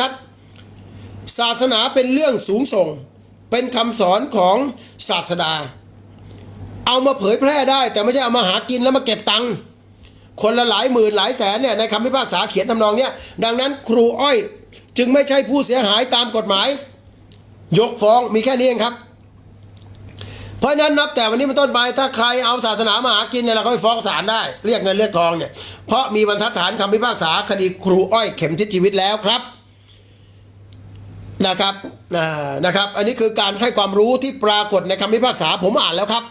ชัดศาสนาเป็นเรื่องสูงส่ง เป็นคำสอนของศาสดา เอามาเผยแพร่ได้ แต่ไม่ใช่เอามาหากินแล้วมาเก็บตังค์คนละหลายหมื่นหลายแสนเนี่ยในคำพิพากษาเขียนทำนองเนี้ยดังนั้นครูอ้อยจึงไม่ใช่ผู้เสียหายตามกฎหมาย ยกฟ้องมีแค่นี้เองครับ เพราะนั้นนับแต่วันนี้เป็นต้นไปถ้าใครเอาศาสนามาหากินเนี่ยเราก็ไปฟ้องศาลได้ เรียกเงินเรียกทองเนี่ยเพราะมีบรรทัดฐานคำพิพากษาคดีครูอ้อยเข็มทิศชีวิตแล้วครับ นะครับนะครับ อันนี้คือการให้ความรู้ที่ปรากฏในคำพิพากษาผมอ่านแล้วครับ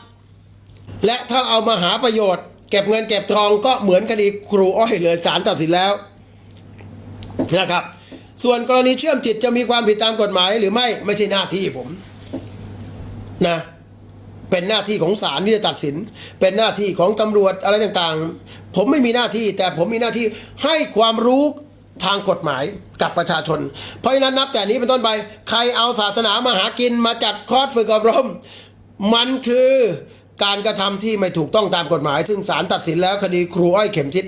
และถ้าเอามาหาประโยชน์ เก็บเงินเก็บทองก็เหมือนคดีครูอ้อยเลยศาลตัดสินแล้วนะครับ ส่วนกรณีเชื่อมจิตจะมีความผิดตามกฎหมายหรือไม่ไม่ใช่หน้าที่ผมนะเป็นหน้าที่ของศาลที่จะตัดสิน เป็นหน้าที่ของตำรวจอะไรต่างๆ ผมไม่มีหน้าที่แต่ผมมีหน้าที่ให้ความรู้ ทางกฎหมายกับประชาชน เพราะฉะนั้นนับแต่นี้เป็นต้นไป ใครเอาศาสนามาหากินมาจัดคอร์สฝึกอบรม มันคือการกระทำที่ไม่ถูกต้องตามกฎหมาย ซึ่งศาลตัดสินแล้วคดีครูอ้อยเข็มทิศ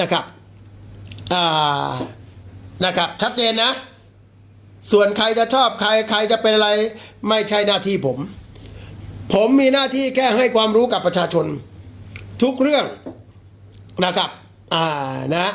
นะครับนะครับ ชัดเจนนะ ส่วนใครจะชอบใครใครจะเป็นอะไรไม่ใช่หน้าที่ผม ผมมีหน้าที่แค่ให้ความรู้กับประชาชน ทุกเรื่องนะครับ อ่านะ